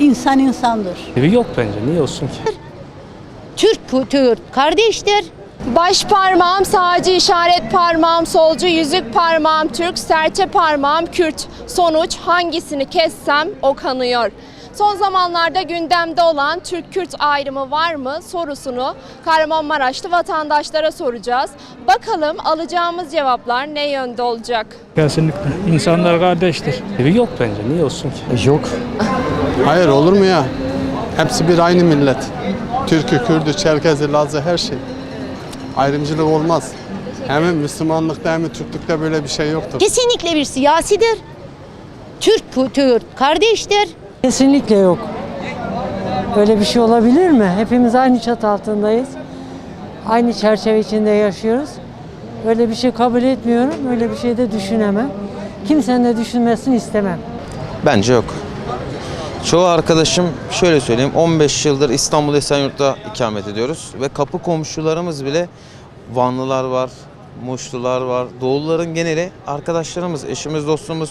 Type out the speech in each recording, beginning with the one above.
İnsan insandır. Evi yok bence. Niye olsun ki? Türk Kürt kardeştir. Baş parmağım sağcı, işaret parmağım solcu, yüzük parmağım Türk, serçe parmağım Kürt. Sonuç hangisini kessem o kanıyor. Son zamanlarda gündemde olan Türk-Kürt ayrımı var mı sorusunu Kahramanmaraşlı vatandaşlara soracağız. Bakalım alacağımız cevaplar ne yönde olacak? Kesinlikle. İnsanlar kardeştir. Evi yok bence. Niye olsun ki? Yok. Hayır olur mu ya? Hepsi bir aynı millet. Türk'ü, Kürd'ü, Çerkez'i, Laz'ı her şey. Ayrımcılık olmaz. Hem Müslümanlıkta hem Türklükte böyle bir şey yoktur. Kesinlikle bir siyasidir. Türk Kürt kardeştir. Kesinlikle yok. Öyle bir şey olabilir mi? Hepimiz aynı çatı altındayız. Aynı çerçeve içinde yaşıyoruz. Öyle bir şey kabul etmiyorum. Öyle bir şey de düşünemem. Kimsenin de düşünmesini istemem. Bence yok. Çoğu arkadaşım şöyle söyleyeyim 15 yıldır İstanbul Esenyurt'ta ikamet ediyoruz ve kapı komşularımız bile Vanlılar var, Muşlular var. Doğuluların geneli arkadaşlarımız, eşimiz, dostumuz.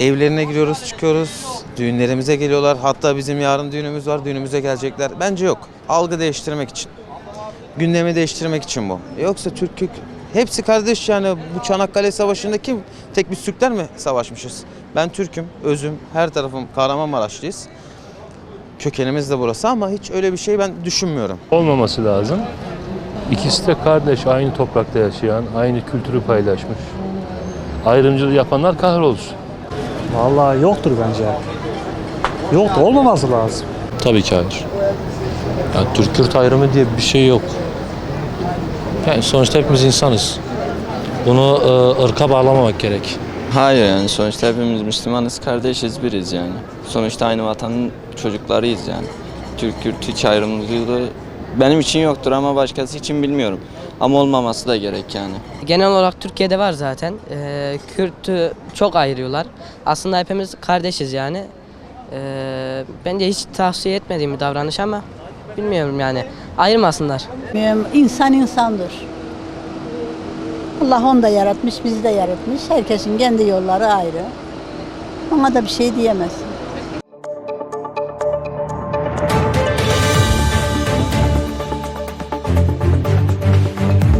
Evlerine giriyoruz, çıkıyoruz. Düğünlerimize geliyorlar. Hatta bizim yarın düğünümüz var. Düğünümüze gelecekler. Bence yok. Algı değiştirmek için. Gündemi değiştirmek için bu. Yoksa Türk Türk hepsi kardeş yani bu Çanakkale Savaşı'nda kim tek biz Türkler mi savaşmışız? Ben Türk'üm, özüm, her tarafım Kahramanmaraşlıyız. Kökenimiz de burası ama hiç öyle bir şey ben düşünmüyorum. Olmaması lazım. İkisi de kardeş, aynı toprakta yaşayan, aynı kültürü paylaşmış. Ayrımcılığı yapanlar kahrolsun. Vallahi yoktur bence. Yok da olmaması lazım. Tabii ki hayır. Yani Türk-Kürt ayrımı diye bir şey yok. Yani sonuçta hepimiz insanız. Bunu e, ırka bağlamamak gerek. Hayır yani sonuçta hepimiz Müslümanız, kardeşiz, biriz yani. Sonuçta aynı vatanın çocuklarıyız yani. Türk, Kürt hiç ayrımcılığı benim için yoktur ama başkası için bilmiyorum. Ama olmaması da gerek yani. Genel olarak Türkiye'de var zaten. Ee, Kürt'ü çok ayırıyorlar. Aslında hepimiz kardeşiz yani. Ee, bence hiç tavsiye etmediğim bir davranış ama bilmiyorum yani. Ayırmasınlar. İnsan insandır. Allah onu da yaratmış, bizi de yaratmış. Herkesin kendi yolları ayrı. Ona da bir şey diyemezsin.